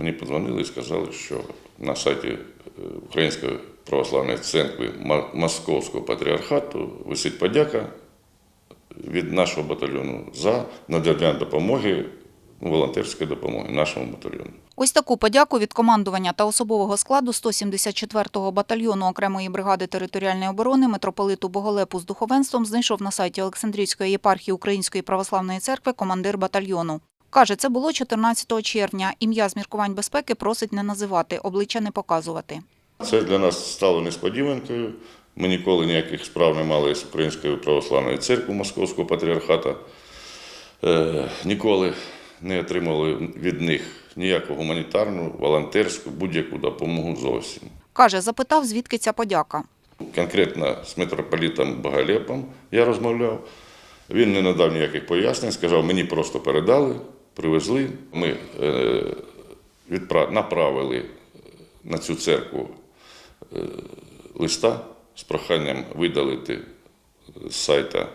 Мені подзвонили і сказали, що на сайті е, Української православної церкви Московського патріархату висить подяка від нашого батальйону за надання допомоги, ну, волонтерської допомоги нашому батальйону. Ось таку подяку від командування та особового складу 174-го батальйону окремої бригади територіальної оборони митрополиту Боголепу з духовенством знайшов на сайті Олександрійської єпархії Української православної церкви командир батальйону. Каже, це було 14 червня. Ім'я з міркувань безпеки просить не називати, обличчя не показувати. Це для нас стало несподіванкою. Ми ніколи ніяких справ не мали з Українською православною церквою Московського патріархата. Е, ніколи не отримали від них ніяку гуманітарну, волонтерську, будь-яку допомогу зовсім. Каже, запитав, звідки ця подяка. Конкретно з митрополітом Боголепом я розмовляв. Він не надав ніяких пояснень, сказав, мені просто передали, привезли. Ми е, направили на цю церкву е, листа з проханням видалити з сайта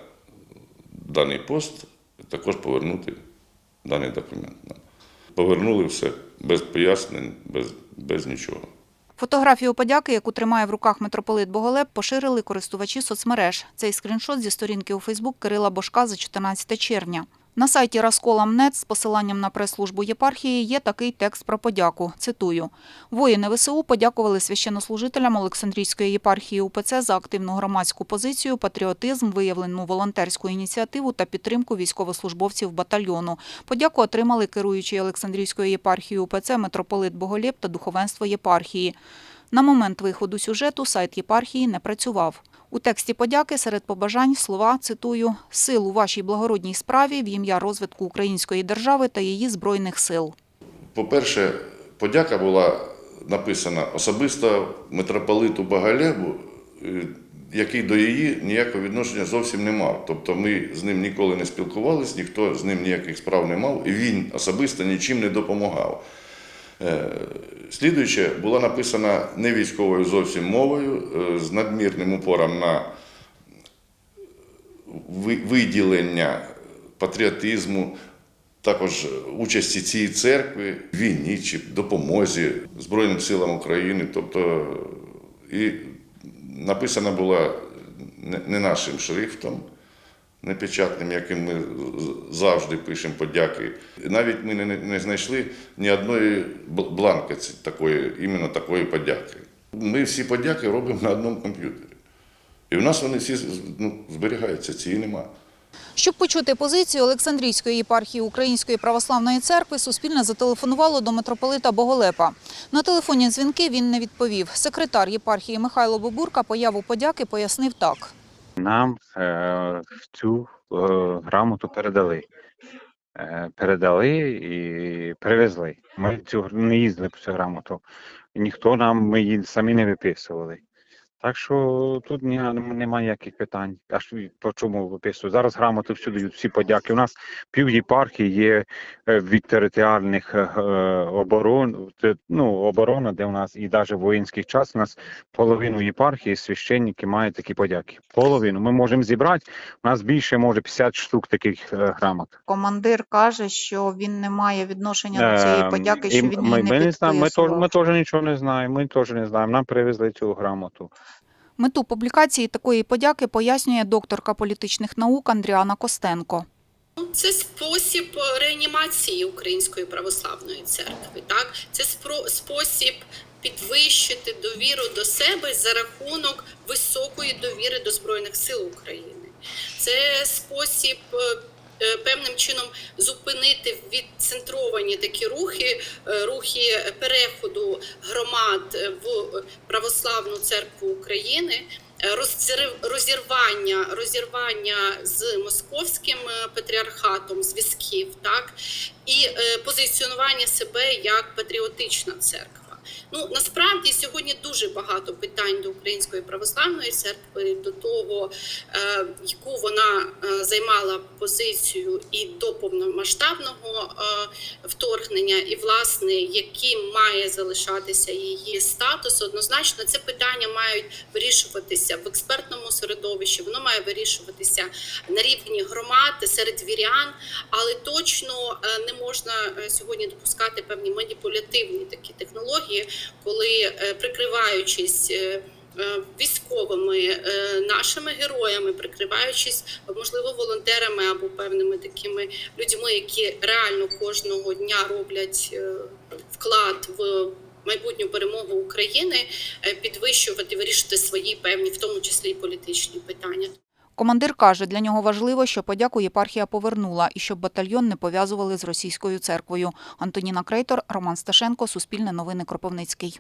даний пост, і також повернути даний документ. Повернули все без пояснень, без, без нічого. Фотографію подяки, яку тримає в руках митрополит Боголеп, поширили користувачі соцмереж. Цей скріншот зі сторінки у Фейсбук Кирила Бошка за 14 червня. На сайті Раскола.Мнет з посиланням на прес-службу єпархії є такий текст про подяку. Цитую: воїни ВСУ подякували священнослужителям Олександрійської єпархії УПЦ за активну громадську позицію, патріотизм, виявлену волонтерську ініціативу та підтримку військовослужбовців батальйону. Подяку отримали керуючий Олександрійської єпархії УПЦ митрополит Боголєб та духовенство єпархії. На момент виходу сюжету сайт єпархії не працював. У тексті подяки серед побажань слова, цитую, «Сил у вашій благородній справі в ім'я розвитку української держави та її збройних сил». По-перше, подяка була написана особисто митрополиту Багалебу, е, який до її ніякого відношення зовсім не мав. Тобто ми з ним ніколи не спілкувалися, ніхто з ним ніяких справ не мав, і він особисто нічим не допомагав. Слідуюче була написана не військовою зовсім мовою, е, з надмірним упором на виділення патріотизму, також участі цієї церкви в війні чи допомозі Збройним силам України. Тобто і написана була не нашим шрифтом, не печатним, яким ми завжди пишемо подяки. Навіть ми не, знайшли ні одної бланки такої, іменно такої подяки. Ми всі подяки робимо на одному комп'ютері. І в нас вони всі ну, зберігаються, цієї нема. Щоб почути позицію Олександрійської єпархії Української православної церкви, Суспільне зателефонувало до митрополита Боголепа. На телефонні дзвінки він не відповів. Секретар єпархії Михайло Бобурка появу подяки пояснив так. Нам е, цю е, грамоту передали. Е, передали і привезли. Ми цю не їздили по цю грамоту. Ніхто нам ми її самі не виписували. Так що тут ні, немає ніяких питань. А що, по чому виписують? Зараз грамоти всюди дають, всі подяки. У нас пів єпархії є е, від територіальних е, оборон, ну, оборона, де у нас і навіть в воїнський час у нас половину єпархії священники мають такі подяки. Половину ми можемо зібрати. У нас більше може 50 штук таких е, грамот. Командир каже, що він не має відношення Ем, і ми, ми не знаємо. Ми теж нічого не знаємо. Ми теж не знаємо. Нам привезли цю грамоту. Мету публікації такої подяки пояснює докторка політичних наук Андріана Костенко. Це спосіб реанімації Української православної церкви. Так, це спосіб підвищити довіру до себе за рахунок високої довіри до збройних сил України. Це спосіб. е, е, Певним чином зупинити відцентровані такі рухи, е, рухи переходу громад е, в православну церкву України, е, розірвання, розірвання з московським патріархатом зв'язків, так і позиціонування себе як патріотична церква. Ну насправді сьогодні дуже багато питань до Української православної церкви, до того, е, яку вона е, займала позицію і до повномасштабного е, вторгнення. і власне яким має залишатися її статус, однозначно це питання мають вирішуватися в експертному середовищі. Воно має вирішуватися на рівні громад серед вірян, але точно не можна сьогодні допускати певні маніпулятивні такі технології, коли е, прикриваючись. е, е, Військовими е, нашими героями, прикриваючись можливо волонтерами або певними такими людьми, які реально кожного дня роблять вклад в майбутню перемогу України, підвищувати, вирішити свої певні, в тому числі і політичні питання. Командир каже, для нього важливо, що подяку єпархія повернула і щоб батальйон не пов'язували з російською церквою. Антоніна Крейтор, Роман Сташенко, Суспільне новини Кропивницький.